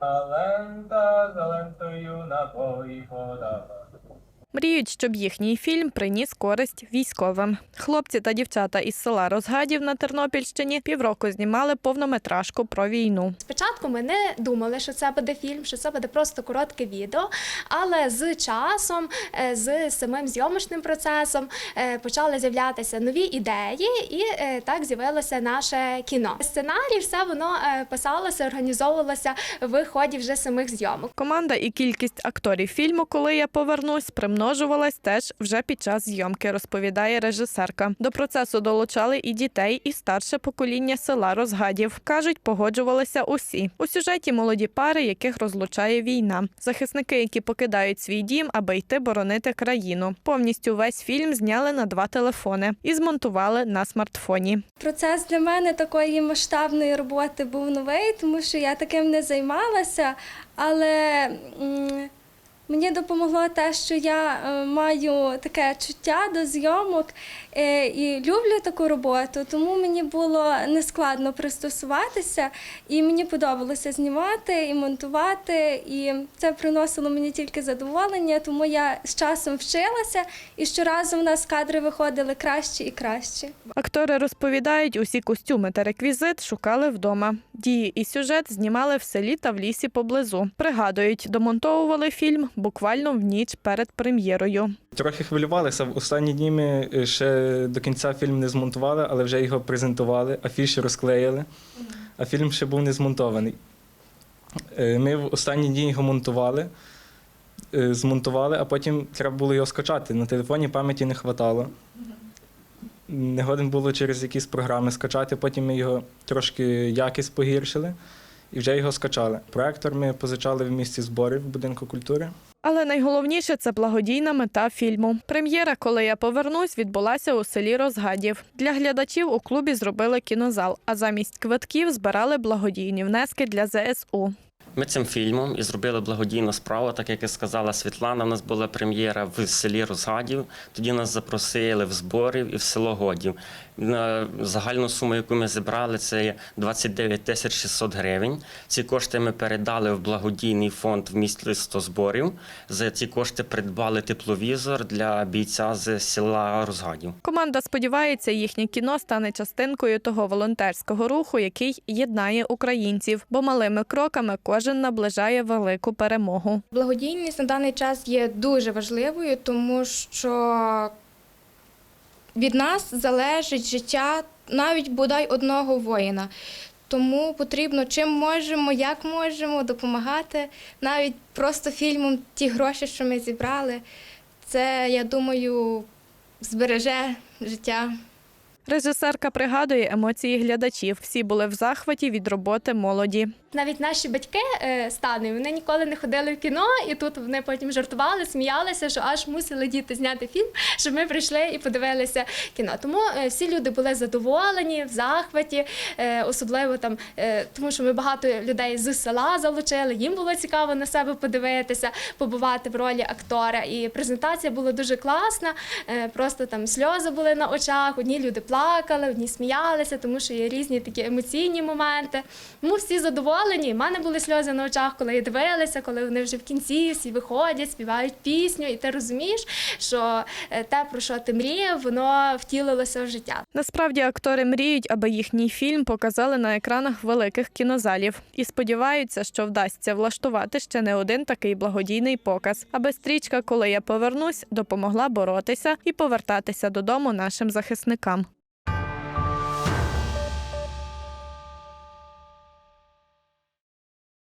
А лента за лентою набої подала. Мріють, щоб їхній фільм приніс користь військовим. Хлопці та дівчата із села Розгадів на Тернопільщині півроку знімали повнометражку про війну. Спочатку ми не думали, що це буде фільм, що це буде просто коротке відео. Але з часом, е, з самим зйомочним процесом е, почали з'являтися нові ідеї, і е, так з'явилося наше кіно. Сценарій, все воно писалося, організовувалося в ході вже самих зйомок. Команда і кількість акторів фільму, коли я повернусь, примножувалась теж вже під час зйомки, розповідає режисерка. До процесу долучали і дітей, і старше покоління села Розгадів. кажуть, погоджувалися усі. У сюжеті молоді пари, яких розлучає війна. Захисники, які покидають свій дім, аби йти боронити країну. Повністю весь фільм зняли на два телефони і змонтували на смартфоні. Процес для мене такої масштабної роботи був новий, тому що я таким не займалася, але мені допомогло те, що я е, маю таке чуття до зйомок е, і люблю таку роботу, тому мені було нескладно пристосуватися, і мені подобалося знімати і монтувати, і це приносило мені тільки задоволення, тому я з часом вчилася, і щоразу в нас кадри виходили кращі і кращі. Актори розповідають, усі костюми та реквізит шукали вдома. Дії і сюжет знімали в селі та в лісі поблизу. Пригадують, домонтовували фільм буквально в ніч перед прем'єрою. Трохи хвилювалися. В останні дні ми е, ще до кінця фільм не змонтували, але вже його презентували, афіші розклеїли, а фільм ще був не змонтований. Е, Ми в останні дні його монтували, е, змонтували, а потім треба було його скачати. На телефоні пам'яті не вистачало. Не годен було через якісь програми скачати, потім ми його трошки якість погіршили і вже його скачали. Проектор ми позичали в місці зборів будинку культури. Але найголовніше це благодійна мета фільму. Прем'єра, коли я повернусь, відбулася у селі Розгадів. Для глядачів у клубі зробили кінозал, а замість квитків збирали благодійні внески для ЗСУ. Ми цим фільмом і зробили благодійну справу, так як і сказала Світлана. У нас була прем'єра в селі Розгадів. Тоді нас запросили в зборів і в село Годів. На загальну суму, яку ми зібрали, це є 29 тисяч 600 гривень. Ці кошти ми передали в благодійний фонд в місті 100 зборів. За ці кошти придбали тепловізор для бійця з села Розгадів. Команда сподівається, їхнє кіно стане частинкою того волонтерського руху, який єднає українців, бо малими кроками кожен наближає велику перемогу. Благодійність на даний час є дуже важливою, тому що від нас залежить життя навіть бодай одного воїна. Тому потрібно чим можемо, як можемо допомагати. Навіть просто фільмом ті гроші, що ми зібрали, це, я думаю, збереже життя. Режисерка пригадує емоції глядачів. Всі були в захваті від роботи молоді. Навіть наші батьки е, стани, вони ніколи не ходили в кіно, і тут вони потім жартували, сміялися, що аж мусили діти зняти фільм, щоб ми прийшли і подивилися кіно. Тому е, всі люди були задоволені, в захваті, е, особливо там, е, тому що ми багато людей з села залучили. Їм було цікаво на себе подивитися, побувати в ролі актора. І презентація була дуже класна. е, Просто там сльози були на очах. Одні люди плакали, одні сміялися, тому що є різні такі емоційні моменти. Тому всі задоволені. У мене були сльози на очах, коли я дивилася, коли вони вже в кінці всі виходять, співають пісню, і ти розумієш, що е, те, про що ти мріяв, воно втілилося в життя. Насправді актори мріють, аби їхній фільм показали на екранах великих кінозалів і сподіваються, що вдасться влаштувати ще не один такий благодійний показ, аби стрічка, коли я повернусь, допомогла боротися і повертатися додому нашим захисникам.